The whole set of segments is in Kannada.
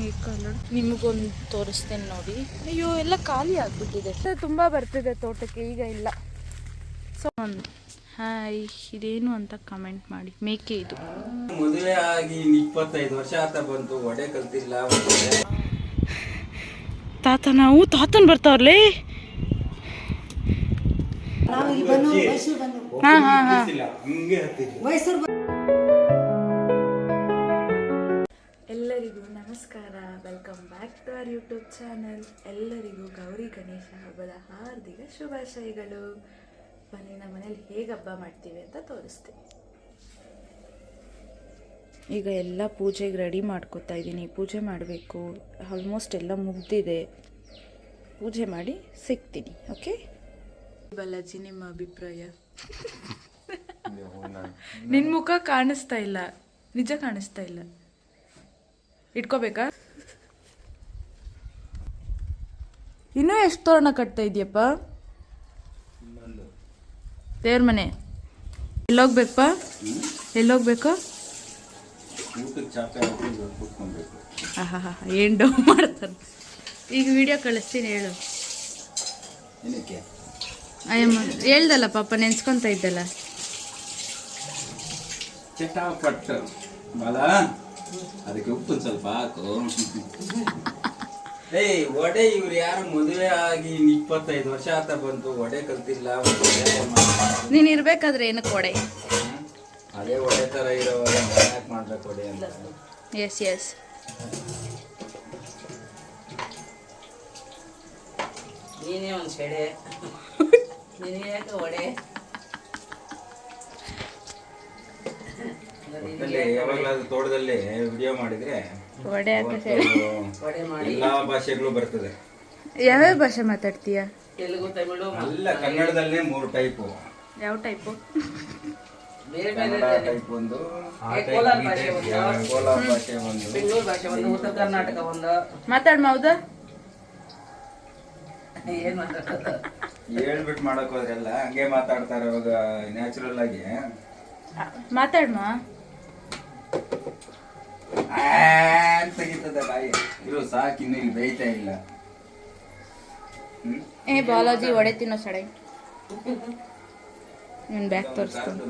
ಈ ಕಲರ್ ನಿಮಗೊಂದು ತೋರಿಸ್ತೇನೆ ನೋಡಿ. ಅಯ್ಯೋ ಎಲ್ಲ ಖಾಲಿ ಆಗ್ಬಿಟ್ಟಿದೆ. ತುಂಬಾ ಬರ್ತಿದೆ ತೋಟಕ್ಕೆ ಈಗ ಇಲ್ಲ. ಸೊ ಹಾಯ್ ಇದೇನು ಅಂತ ಕಮೆಂಟ್ ಮಾಡಿ. ಮೇಕೆ ಇದು. ಮದುವೆ ಆಗಿ ಇಪ್ಪತ್ತೈದು ವರ್ಷ ಆತ ಬಂತು ಒಡೆ ಕಲ್ತಿಲ್ಲ ತಾತ ನಾವು ತಾತನ್ ಬರ್ತಾವ್ರಲೇ? ಹಾ ಹಾ ಹಾ. ಇಲ್ಲ, ಅವರ್ ಯೂಟ್ಯೂಬ್ ಚಾನಲ್ ಎಲ್ಲರಿಗೂ ಗೌರಿ ಗಣೇಶ ಹಬ್ಬದ ಹಾರ್ದಿಕ ಶುಭಾಶಯಗಳು. ಬನ್ನಿ ನಮ್ಮ ಮನೇಲಿ ಹೇಗೆ ಹಬ್ಬ ಮಾಡ್ತೀವಿ ಅಂತ ತೋರಿಸ್ತೀನಿ. ಈಗ ಎಲ್ಲ ಪೂಜೆಗೆ ರೆಡಿ ಮಾಡ್ಕೋತಾ ಇದ್ದೀನಿ. ಪೂಜೆ ಮಾಡಬೇಕು. ಆಲ್ಮೋಸ್ಟ್ ಎಲ್ಲ ಮುಗ್ದಿದೆ. ಪೂಜೆ ಮಾಡಿ ಸಿಗ್ತೀನಿ ಓಕೆ? ಬಾಲಾಜಿ ನಿಮ್ಮ ಅಭಿಪ್ರಾಯ? ನಿನ್ನ ಮುಖ ಕಾಣಿಸ್ತಾ ಇಲ್ಲ. ನಿಜ ಕಾಣಿಸ್ತಾ ಇಲ್ಲ. ಇಟ್ಕೋಬೇಕಾ? ಇನ್ನೂ ಎಷ್ಟು ತೋರಣ ಕಟ್ತಾ ಇದೆಯಪ್ಪ? ದೇವ್ರ ಮನೆ. ಎಲ್ಲೋಗ್ಬೇಕಪ್ಪ? ಎಲ್ಲೋಗ್ಬೇಕು? ಏನು ಡೌ ಮಾಡ್ತಾನೆ ಈಗ ವಿಡಿಯೋ ಕಳಿಸ್ತೀನಿ ಹೇಳು. ಅಯ್ಯಮ್ಮ ಹೇಳ್ದಲ್ಲ ಪಾಪ ನೆನ್ಸ್ಕೊಂತ ಇದ್ದಲ್ಲ. ಅದಕ್ಕೆ ಉಪ್ಪು ಸ್ವಲ್ಪ ಹಾಕು. ಏಯ್ ಒಡೆ ಇವ್ರು ಯಾರು ಮದುವೆ ಆಗಿ ಇಪ್ಪತ್ತೈದು ವರ್ಷ ಆತ ಬಂತು ಒಡೆ ಕಲ್ತಿಲ್ಲ ನೀನ್ ಇರ್ಬೇಕಾದ್ರೆ ಏನಕ್ಕೆ ಒಡೆ ಅದೇ ಒಡೆ ತರ ಇರೋವಾಗ ಯಾಕೆ ಮಾಡ್ಬೇಕು ಒಡೆ ಅಂತ. ಎಸ್ ಎಸ್ ನೀನೇ ಒಂದು ಸೆಡೆ ನಿನಗೆ ಯಾಕೆ ಒಡೆ ಯಾವಾಗಲಾದ್ರೂ ತೋಟದಲ್ಲಿ ವಿಡಿಯೋ ಮಾಡಿದ್ರೆ ವಡೆ ಎಲ್ಲಾ ಭಾಷೆಗಳು ಬರ್ತದೆ. ಯಾವ್ಯಾವ ಭಾಷೆ ಮಾತಾಡ್ತೀಯ? ತೆಲುಗು ತಮಿಳು ಅಲ್ಲ ಕನ್ನಡದಲ್ಲೇ ಮೂರು ಟೈಪ್. ಯಾವ ಟೈಪು? ಬೇರೆ ಬೇರೆ ಟೈಪ್. ಒಂದು ಆ ಕೋಲಾರ ಭಾಷೆ ಒಂದು. ಕೋಲಾರ ಭಾಷೆ ಒಂದು. ಬೆಂಗಳೂರು ಭಾಷೆ ಒಂದು ಉತ್ತರ ಕರ್ನಾಟಕ ಒಂದು. ಮಾತಾಡ್ ಮೌದ ಏನ್ ಹೇಳ್ಬಿಟ್ಟು ಮಾಡಕ್ ಹೋದ್ರೆಲ್ಲ ಹಂಗೆ ಮಾತಾಡ್ತಾರೆ ಇವಾಗ ನ್ಯಾಚುರಲ್ ಆಗಿ. ಮಾತಾಡ್ಮ ಆ ಅಂತ ತೆಗಿತದೆ ಬಾಯಿ ಇರು ಸಾಕು ಇನ್ನು ಇಲ್ಲಿ ಬೇಯ್ತಾ ಇಲ್ಲ. ಹ್ಮ್? ಏ ಬಾಲಾಜಿ ಒಡೆ ತಿನ್ನೋ ಸಡೆ. ನಿನ್ ಬ್ಯಾಗ್ ತೋರಿಸ್ತೀನಿ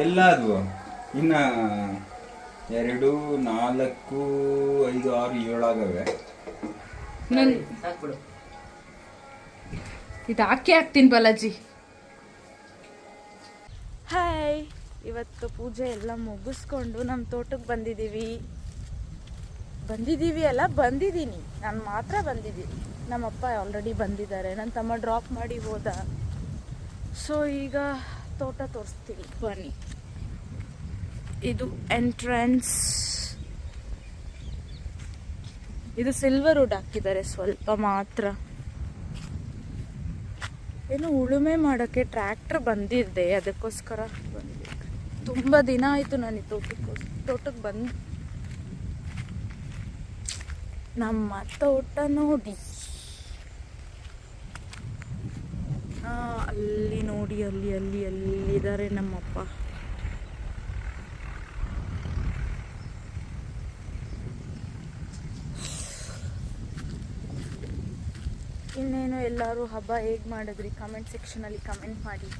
ಎಲ್ಲ ಅದು ಇನ್ನ ಎರಡು ನಾಲ್ಕು ಐದು ಆರು ಏಳು ಆಗವೆ. ನನ್ ಸಾಕ್ಬಿಡು. ಇದು ಹಾಕಿ ಹಾಕ್ತೀನಿ ಬಾಲಾಜಿ. ಹಾಯ್ ಇವತ್ತು ಪೂಜೆ ಎಲ್ಲ ಮುಗಿಸ್ಕೊಂಡು ನಮ್ಮ ತೋಟಕ್ಕೆ ಬಂದಿದ್ದೀವಿ. ಬಂದಿದ್ದೀವಿ ಅಲ್ಲ, ಬಂದಿದ್ದೀನಿ. ನಾನು ಮಾತ್ರ ಬಂದಿದ್ದೀನಿ. ನಮ್ಮಪ್ಪ ಆಲ್ರೆಡಿ ಬಂದಿದ್ದಾರೆ. ನನ್ನ ತಮ್ಮ ಡ್ರಾಪ್ ಮಾಡಿ ಹೋದ. ಸೊ ಈಗ ತೋಟ ತೋರಿಸ್ತೀನಿ. ಬನ್ನಿ. ಇದು ಎಂಟ್ರೆನ್ಸ್ ಇದು ಸಿಲ್ವರ್ ವುಡ್ ಹಾಕಿದ್ದಾರೆ ಸ್ವಲ್ಪ ಮಾತ್ರ. ಏನು ಉಳುಮೆ ಮಾಡೋಕ್ಕೆ ಟ್ರ್ಯಾಕ್ಟರ್ ಬಂದಿದ್ದೆ ಅದಕ್ಕೋಸ್ಕರ ಬಂದಿದ್ದೆ ತುಂಬ ದಿನ ಆಯಿತು ನಾನು ಈ ತೋಟಕ್ಕೆ ತೋಟಕ್ಕೆ ಬಂದು ನಮ್ಮ ತೋಟ ನೋಡಿ. ಅಲ್ಲಿ ನೋಡಿ, ಅಲ್ಲಿ ಅಲ್ಲಿ, ಅಲ್ಲಿದ್ದಾರೆ ನಮ್ಮಪ್ಪ. ಇನ್ನೇನು ಎಲ್ಲರೂ ಹಬ್ಬ ಹೇಗೆ ಮಾಡಿದ್ರಿ? ಕಮೆಂಟ್ ಸೆಕ್ಷನಲ್ಲಿ ಕಮೆಂಟ್ ಮಾಡಿ.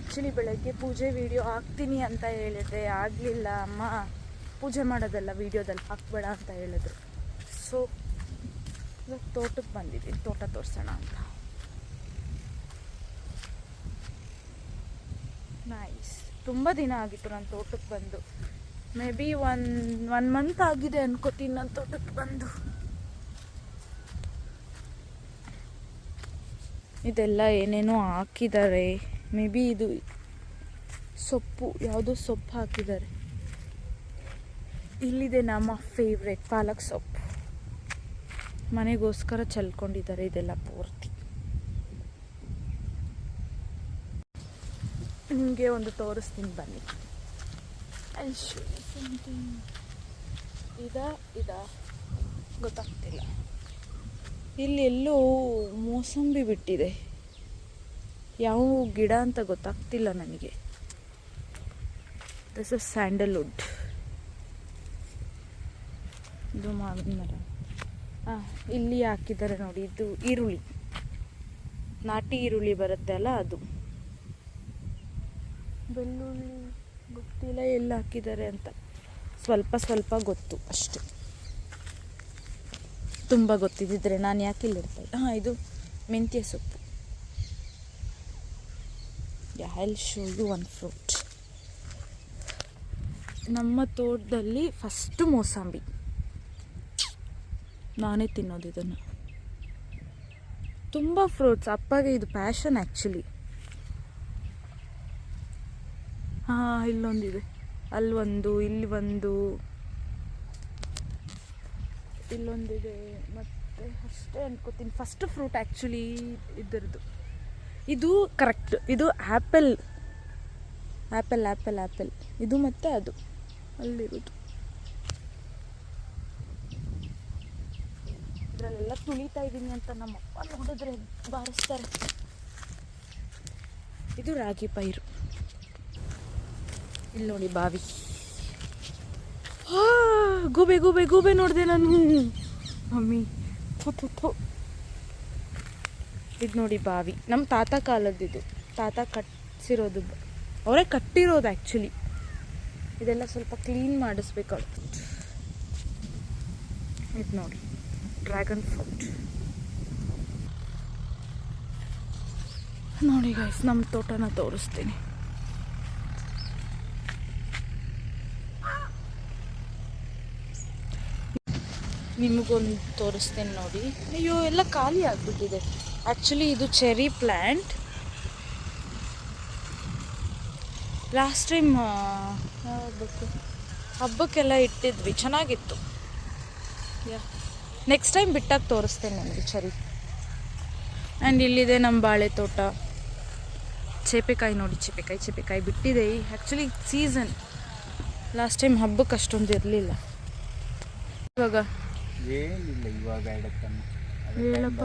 ಆ್ಯಕ್ಚುಲಿ ಬೆಳಗ್ಗೆ ಪೂಜೆ ವಿಡಿಯೋ ಹಾಕ್ತೀನಿ ಅಂತ ಹೇಳಿದ್ರೆ ಆಗಲಿಲ್ಲ ಅಮ್ಮ. ಪೂಜೆ ಮಾಡೋದಲ್ಲ ವೀಡಿಯೋದಲ್ಲಿ ಹಾಕ್ಬೇಡ ಅಂತ ಹೇಳಿದ್ರು. ಸೊ ಇವಾಗ ತೋಟಕ್ಕೆ ಬಂದಿದ್ದೀನಿ, ತೋಟ ತೋರಿಸೋಣ ಅಂತ. ನೈಸ್ ತುಂಬ ದಿನ ಆಗಿತ್ತು ನಾನು ತೋಟಕ್ಕೆ ಬಂದು. Maybe one one month ಆಗಿದೆ ಅನ್ಕೋತೀನಿ ನಾನು ತೋಟಕ್ಕೆ ಬಂದು. ಇದೆಲ್ಲ ಏನೇನೋ ಹಾಕಿದ್ದಾರೆ. ಮೇ ಬಿ ಇದು ಸೊಪ್ಪು, ಯಾವುದೋ ಸೊಪ್ಪು ಹಾಕಿದ್ದಾರೆ. ಇಲ್ಲಿದೆ ನಮ್ಮ ಫೇವ್ರೆಟ್ ಪಾಲಕ್ ಸೊಪ್ಪು. ಮನೆಗೋಸ್ಕರ ಚಲ್ಕೊಂಡಿದ್ದಾರೆ ಇದೆಲ್ಲ ಪೂರ್ತಿ. ನಿಮಗೆ ಒಂದು ತೋರಿಸ್ತೀನಿ ಬನ್ನಿ. ಇದ ಇದ. ಗೊತ್ತಾಗ್ತಿಲ್ಲ. ಇಲ್ಲಿ ಎಲ್ಲೂ ಮೋಸಂಬಿ ಬಿಟ್ಟಿದೆ. ಯಾವ ಗಿಡ ಅಂತ ಗೊತ್ತಾಗ್ತಿಲ್ಲ ನನಗೆ. ದಿಸ್ ಇಸ್ ಸ್ಯಾಂಡಲ್ವುಡ್ ಇದು ಮಾವಿನ ಮರ. ಹಾಂ ಇಲ್ಲಿ ಹಾಕಿದ್ದಾರೆ ನೋಡಿ, ಇದು ಈರುಳ್ಳಿ. ನಾಟಿ ಈರುಳ್ಳಿ ಬರುತ್ತೆ ಅಲ್ಲ ಅದು. ಬೆಳ್ಳುಳ್ಳಿ, ಗೊತ್ತಿಲ್ಲ, ಎಲ್ಲಿ ಹಾಕಿದ್ದಾರೆ ಅಂತ. ಸ್ವಲ್ಪ ಸ್ವಲ್ಪ ಗೊತ್ತು ಅಷ್ಟೆ. ತುಂಬ ಗೊತ್ತಿದ್ದಿದ್ರೆ ನಾನು ಯಾಕೆ ಇಲ್ಲಿರ್ತೇನೆ ಹಾಂ, ಇದು ಮೆಂತ್ಯ ಸೊಪ್ಪು. I show you one fruit. ನಮ್ಮ ತೋಟದಲ್ಲಿ ಫಸ್ಟು ಮೋಸಂಬಿ. ನಾನೇ ತಿನ್ನೋದು ಇದನ್ನು. ತುಂಬ ಫ್ರೂಟ್ಸ್ ಅಪ್ಪಗೆ ಇದು ಪ್ಯಾಷನ್ ಆ್ಯಕ್ಚುಲಿ ಹಾಂ, ಇಲ್ಲೊಂದಿದೆ. ಒಂದು ಇಲ್ಲಿ ಒಂದು ಇಲ್ಲೊಂದಿದೆ. ಮತ್ತು ಅಷ್ಟೇ ಅನ್ಕೋತೀನಿ. ಫಸ್ಟ್ ಫ್ರೂಟ್ ಆ್ಯಕ್ಚುಲಿ ಇದರದ್ದು. ಇದು ಕರೆಕ್ಟ್ ಇದು ಆ್ಯಪಲ್ ಆ್ಯಪಲ್ ಆ್ಯಪಲ್ ಆ್ಯಪಲ್ ಇದು ಮತ್ತು ಅದು. ಅಲ್ಲಿರೋದು. ಇದರಲ್ಲೆಲ್ಲ ತುಳಿತಾ ಇದ್ದೀನಿ ಅಂತ ನಮ್ಮಪ್ಪ ನೋಡಿದ್ರೆ ಬಾರಿಸ್ತಾರೆ. ಇದು ರಾಗಿ ಪೈರು. ಇಲ್ಲಿ ನೋಡಿ ಬಾವಿ. ಗೂಬೆ ಗೂಬೆ ಗೂಬೆ ನೋಡಿದೆ ನಾನು. ಮಮ್ಮಿ ಥು, ಥು. ಇದು ನೋಡಿ ಬಾವಿ. ನಮ್ಮ ತಾತ ಕಾಲದ್ದಿದು. ತಾತ ಕಟ್ಸಿರೋದು ಅವರೇ ಕಟ್ಟಿರೋದು ಆ್ಯಕ್ಚುಲಿ ಇದೆಲ್ಲ ಸ್ವಲ್ಪ ಕ್ಲೀನ್ ಮಾಡಿಸ್ಬೇಕಾಗ್ತದೆ ಇದು ನೋಡಿ. ಡ್ರ್ಯಾಗನ್ ಫ್ರೂಟ್ ನೋಡಿ ಗಾಯ್ಸ್ ನಮ್ಮ ತೋಟನ ತೋರಿಸ್ತೀನಿ. ನಿಮಗೊಂದು ತೋರಿಸ್ತೇನೆ ನೋಡಿ. ಅಯ್ಯೋ, ಎಲ್ಲ ಖಾಲಿ ಆಗಿಬಿಟ್ಟಿದೆ. ಆ್ಯಕ್ಚುಲಿ ಇದು ಚೆರಿ ಪ್ಲ್ಯಾಂಟ್ ಲಾಸ್ಟ್ ಟೈಮ್ ಹಬ್ಬಕ್ಕೆ ಹಬ್ಬಕ್ಕೆಲ್ಲ ಇಟ್ಟಿದ್ವಿ. ಚೆನ್ನಾಗಿತ್ತು. ಯಾ ನೆಕ್ಸ್ಟ್ ಟೈಮ್ ಬಿಟ್ಟಾಗ ತೋರಿಸ್ತೇನೆ ನನಗೆ ಚೆರಿ ಆ್ಯಂಡ್ ಇಲ್ಲಿದೆ ನಮ್ಮ ಬಾಳೆ ತೋಟ. ಚೇಪೆಕಾಯಿ ನೋಡಿ ಚೇಪೆಕಾಯಿ ಚೇಪೆಕಾಯಿ ಬಿಟ್ಟಿದೆ. ಆ್ಯಕ್ಚುಲಿ ಸೀಸನ್ ಲಾಸ್ಟ್ ಟೈಮ್ ಹಬ್ಬಕ್ಕೆ ಅಷ್ಟೊಂದು ಇರಲಿಲ್ಲ. ಇವಾಗ ಏನಿಲ್ಲ ಇವಾಗ ಹೇಳಪ್ಪ.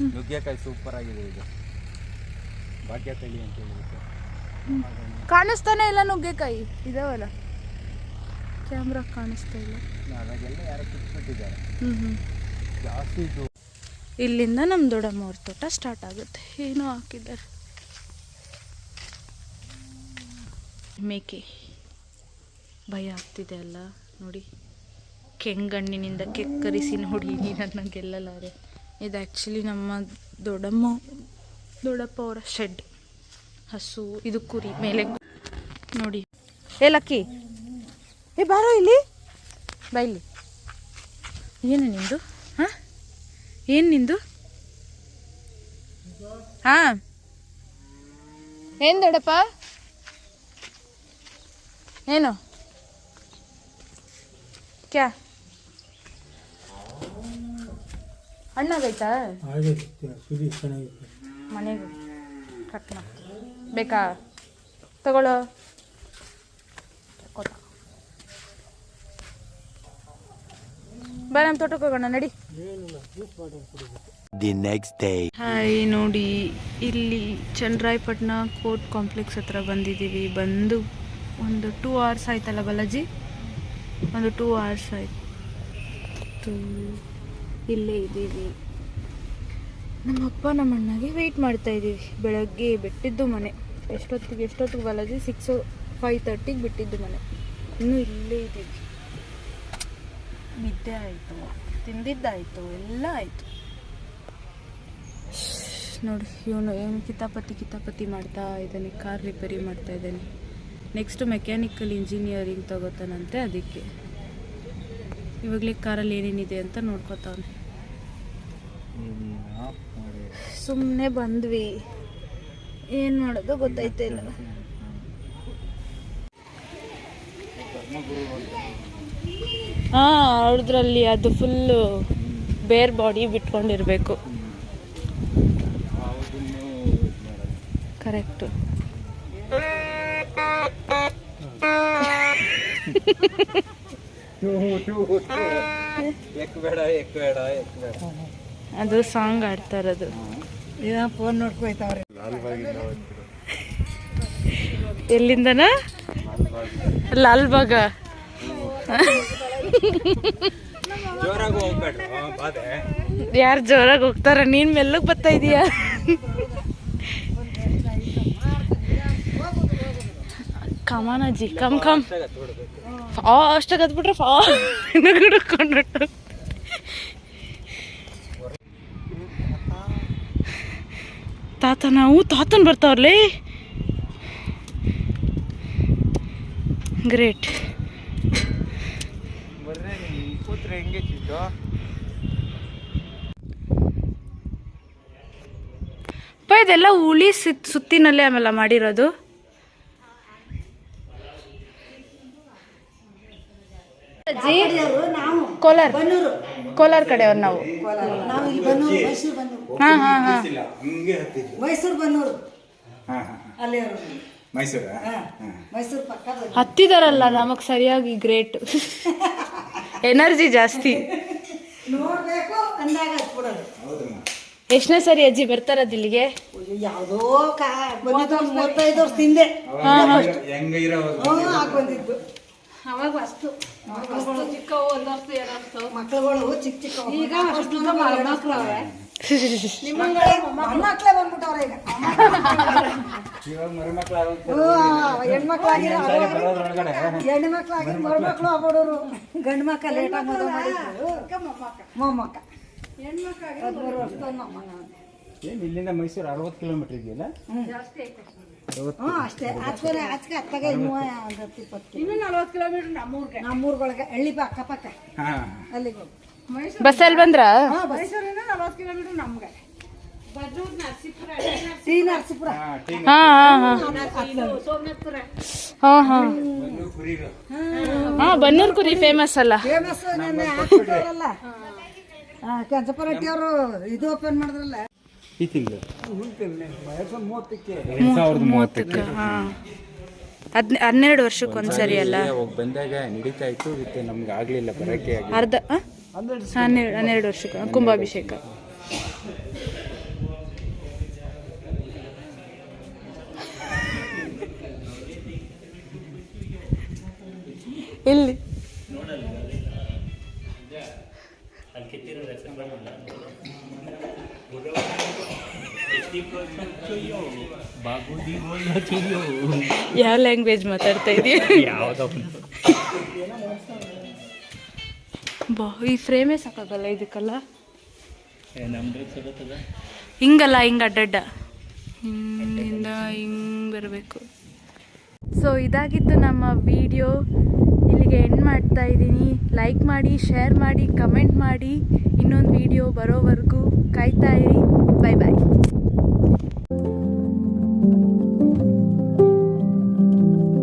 ನುಗ್ಗೆಕಾಯಿ ಸೂಪರ್ ಆಗಿದೆ ಇದು. ಭಾಗ್ಯ ತಳಿ ಅಂತ ಹೇಳಿದ್ರು. ಕಾಣಿಸ್ತಾನೆ ಇಲ್ಲ ನುಗ್ಗೆಕಾಯಿ? ಇದಾವಲ್ಲ? ಕ್ಯಾಮ್ರಾ ಕಾಣಿಸ್ತಾ ಇಲ್ಲ. ಅವಾಗೆಲ್ಲ ಯಾರೋ ಕಿತ್ಬಿಟ್ಟಿದ್ದಾರೆ. ಹ್ಞೂ ಹ್ಞೂ ಜಾಸ್ತಿ ಇದು. ಇಲ್ಲಿಂದ ನಮ್ಮ ದೊಡ್ಡಮ್ಮವ್ರ ತೋಟ ಸ್ಟಾರ್ಟ್ ಆಗುತ್ತೆ. ಏನೋ ಹಾಕಿದ್ದಾರೆ. ಮೇಕೆ. ಭಯ ಆಗ್ತಿದೆ ಅಲ್ಲ? ನೋಡಿ. ಕೆಂಗಣ್ಣಿನಿಂದ ಕೆಕ್ಕರಿಸಿ ನೋಡಿ. ನನ್ನ ಗೆಲ್ಲಲಾರೆ ಇದು ಆ್ಯಕ್ಚುಲಿ ನಮ್ಮ ದೊಡ್ಡಮ್ಮ, ದೊಡ್ಡಪ್ಪ ಅವರ ಶೆಡ್ ಹಸು, ಇದು ಕುರಿ ಮೇಲೆ. ನೋಡಿ. ಏ, ಲಕ್ಕಿ. ಏ, ಬಾರೋ ಇಲ್ಲಿ. ಬಾ ಇಲ್ಲಿ. ಏನು ನಿಂದು? ಹಾಂ? ಏನು ನಿಂದು? ಹಾಂ. ಏನು ದೊಡ್ಡಪ್ಪ? ಏನು? ಕ್ಯಾ? ಹಣ್ಣಾಗೈತಾ ಆಗೈತೆ ಸುದಿ ಮನೆಗೆ ಕಟ್ ಮಾಡ್ತೀನಿ. ಬೇಕಾ? ತಗೊಳ್ಳೋ. ಬರ. ಬಾ ನಮ್ಮ ತೋಟಕ್ಕೆ ಹೋಗೋಣ ನಡಿ. ದಿ ನೆಕ್ಸ್ಟ್ ಡೇ ಹಾಯ್ ನೋಡಿ ಇಲ್ಲಿ ಚಂದ್ರಾಯಪಟ್ಟಣ ಕೋರ್ಟ್ ಕಾಂಪ್ಲೆಕ್ಸ್ ಹತ್ರ ಬಂದಿದ್ದೀವಿ. ಬಂದು ಒಂದು ಟೂ ಅವರ್ಸ್ ಆಯ್ತಲ್ಲ ಬಾಲಾಜಿ? ಒಂದು ಟೂ ಅವರ್ಸ್ ಆಯ್ತು. ಇಲ್ಲೇ ಇದ್ದೀವಿ. ನಮ್ಮಪ್ಪ ನಮ್ಮ ಅಣ್ಣಗೆ ವೆಯ್ಟ್ ಮಾಡ್ತಾ ಇದ್ದೀವಿ. ಬೆಳಗ್ಗೆ ಬಿಟ್ಟಿದ್ದು ಮನೆ. ಎಷ್ಟೊತ್ತಿಗೆ ಎಷ್ಟೊತ್ತಿಗೆ ಬಲಜಿ ಸಿಕ್ಸ್ ಫೈವ್ ತರ್ಟಿಗೆ ಬಿಟ್ಟಿದ್ದು ಮನೆ. ಇನ್ನೂ ಇಲ್ಲೇ ಇದ್ದೀವಿ. ನಿದ್ದೆ ಆಯಿತು. ತಿಂದಿದ್ದಾಯಿತು. ಎಲ್ಲ ಆಯಿತು. ನೋಡಿ, ಇವನು ಏನು ಕಿತಾಪತಿ ಕಿತಾಪತಿ ಮಾಡ್ತಾ ಇದ್ದಾನೆ. ಕಾರ್ ರಿಪೇರಿ ಮಾಡ್ತಾ ಇದ್ದಾನೆ. ನೆಕ್ಸ್ಟ್ ಮೆಕ್ಯಾನಿಕಲ್ ಇಂಜಿನಿಯರಿಂಗ್ ತಗೋತಾನಂತೆ ಅದಕ್ಕೆ. ಇವಾಗಲೇ ಕಾರಲ್ಲಿ ಏನೇನಿದೆ ಅಂತ ನೋಡ್ಕೊತಾವನೆ. ಸುಮ್ಮನೆ ಬಂದ್ವಿ. ಏನು ಮಾಡೋದು ಗೊತ್ತೈತೆ ಇಲ್ಲ. ಹಾಂ ಅವ್ರದ್ರಲ್ಲಿ ಅದು ಫುಲ್ಲು ಬೇರ್ ಬಾಡಿ ಬಿಟ್ಕೊಂಡಿರ್ಬೇಕು. ಕರೆಕ್ಟು. ಅದು ಸಾಂಗ್ ಆಡ್ತಾ ಇರೋದು ಏನೋ ಫೋನ್ ನೋಡ್ಕೊಯ್ತಾವ್ರೆ. ಎಲ್ಲಿಂದನ? ಲಾಲ್ಬಾಗ. ಯಾರು ಜೋರಾಗಿ ಹೋಗ್ತಾರ? ನೀನ್ ಮೆಲ್ಲಗ್ ಬರ್ತಾ ಇದೀಯ? ಕಮಾನಜ್ಜಿ ಕಮ್ ಕಮ್. ಫಾಸ್ಟ್ ಫಾ ಫಾಸ್ಟ್ ತಾತ ನಾವು ತಾತನ್ ಬರ್ತಾವ್ರಲೇ? ಗ್ರೇಟ್. ಇದೆಲ್ಲ ಉಳಿ ಸಿತ್ ಸುತ್ತಿನಲ್ಲೇ ಆಮೇಲೆ ಮಾಡಿರೋದು. ಅಜ್ಜಿ ಕೋಲಾರ. ಕೋಲಾರ ಕಡೆಯವ್ರು ನಾವು. ನಾವು ಇಲ್ಲಿ ಬನ್ನೂರು ಮೈಸೂರು ಬನ್ನೂರು. ಹಾ ಹಾ ಹಾ. ಇಲ್ಲ ಹಂಗೆ ಹತ್ತಿದ್ವಿ. ಮೈಸೂರು ಬನ್ನೂರು. ಹಾ ಹಾ ಅಲ್ಲಿ ಮೈಸೂರ? ಮೈಸೂರು ಪಕ್ಕದ ಹತ್ತಿದಾರಲ್ಲ ನಮಗ್ ಸರಿಯಾಗಿ ಗ್ರೇಟ್. ಎನರ್ಜಿ ಜಾಸ್ತಿ. ನೋಡಬೇಕು ಅಂದಾಗ ಎಷ್ಟನೇ ಸರಿ ಅಜ್ಜಿ ಬರ್ತಾರದ್ ಇಲ್ಲಿಗೆ ಯಾವ್ದೋ ಬಂದಿದ್ದು ಮೂವತ್ತೈದು ವರ್ಷ ಹಿಂದೆ. ಅವಾಗ ಅಷ್ಟು ಮಕ್ಕಳುಗಳು ಚಿಕ್ಕ ಚಿಕ್ಕ ಈಗ ಮಕ್ಕಳೇ ಬಂದ್ಬಿಟ್ಟವ್ರೆ ಈಗ. ಇವಾಗ ಮರಿಮಕ್ಳು ಹ್ಞೂ, ಹೆಣ್ಮಕ್ಳಾಗಿರೋ ಹೆಣ್ಣು ಮಕ್ಳಾಗಿ ಮರುಮಕ್ಳು ಆಗ್ಬಿಡೋರು. ಗಂಡು ಮಕ್ಕ ಲೇಟಾಗಿ ಮದುವೆ ಮಾಡಿದ್ರು. ಮೊಮ್ಮಕ್ಕ. ಹದಿಮೂರು ವರ್ಷದ ಮೊಮ್ಮಗ ಏನು ಇಲ್ಲಿಂದ ಮೈಸೂರು ಅರವತ್ತು ಕಿಲೋಮೀಟರ್ ಇದೆಯಲ್ಲ? ಹ್ಞೂ ಅಷ್ಟೇ. ಆಚೆ ಆಚೆ ಹತ್ತಾಗ ಇನ್ನೂ ಒಂದು ಹತ್ತು ಇಪ್ಪತ್ತು. ಇನ್ನೂ ನಲ್ವತ್ತು ಕಿಲೋಮೀಟರ್ ನಮ್ಮೂರ್ಗೆ ನಮ್ಮೂರ್ಗೊಳಗೆ ಹಳ್ಳಿ ಪಕ್ಕ ಪಕ್ಕ ಹಾ. ಅಲ್ಲಿಗೆ ಮೈಸೂರು ಬಸ್ಸಲ್ಲಿ ಬಂದ್ರ? ಮೈಸೂರಿಂದ ನಲ್ವತ್ತು ಕಿಲೋಮೀಟರ್ ನಮ್ಗೆ. ನರಸೀಪುರ ಹಾ ಹಾ ಹಾ ಹಾ. ಹಾ ಹಾ. ಹಾ ಬನ್ನೂರ್ ಕುರಿ ಫೇಮಸ್ ಅಲ್ಲ. ಫೇಮಸ್ ನೆನ್ನೆ ಹಾಕಿದ್ರಲ್ಲ ಕೆಂಚಪ್ಪ ರೆಡ್ಡಿ ಅವರು ಇದು ಓಪನ್ ಮಾಡಿದ್ರಲ್ಲ. ಈ ತಿಂಗಳು. ಮೂವತ್ತಕ್ಕೆ. ಹಾ. ಹದ್ ಹನ್ನೆರಡು ವರ್ಷಕ್ಕೆ ಒಂದ್ಸರಿ ಅಲ್ಲ? ಅವಾಗ ಬಂದಾಗ ನಡೀತಾ ಇತ್ತು ಮತ್ತೆ ನಮ್ಗೆ ಆಗ್ಲಿಲ್ಲ ಬರಕ್ಕೆ ಅರ್ಧ ಆ? ಹನ್ನೆರಡು ಹನ್ನೆರಡು ವರ್ಷಕ್ಕೆ ಕುಂಭಾಭಿಷೇಕ. ಇಲ್ಲಿ ಯಾವ ಲ್ಯಾಂಗ್ವೇಜ್ ಮಾತಾಡ್ತಾ ಇದೀವಿ ಬಾ ಈ ಫ್ರೇಮೇ ಸಾಕಾಗಲ್ಲ ಇದಕ್ಕಲ್ಲ. ಹಿಂಗಲ್ಲ ಹಿಂಗ ಅಡ್ಡಡ್ಡ ಹಿಂಗಿಂದ ಹಿಂಗ್ ಬರಬೇಕು. ಸೊ ಇದಾಗಿತ್ತು ನಮ್ಮ ವಿಡಿಯೋ ಇಲ್ಲಿಗೆ ಎಂಡ್ ಮಾಡ್ತಾ ಇದ್ದೀನಿ. ಲೈಕ್ ಮಾಡಿ ಶೇರ್ ಮಾಡಿ ಕಮೆಂಟ್ ಮಾಡಿ. ಇನ್ನೊಂದು ವಿಡಿಯೋ ಬರೋವರೆಗೂ ಕಾಯ್ತಾ ಇರಿ. ಬಾಯ್ ಬಾಯ್ Thank you.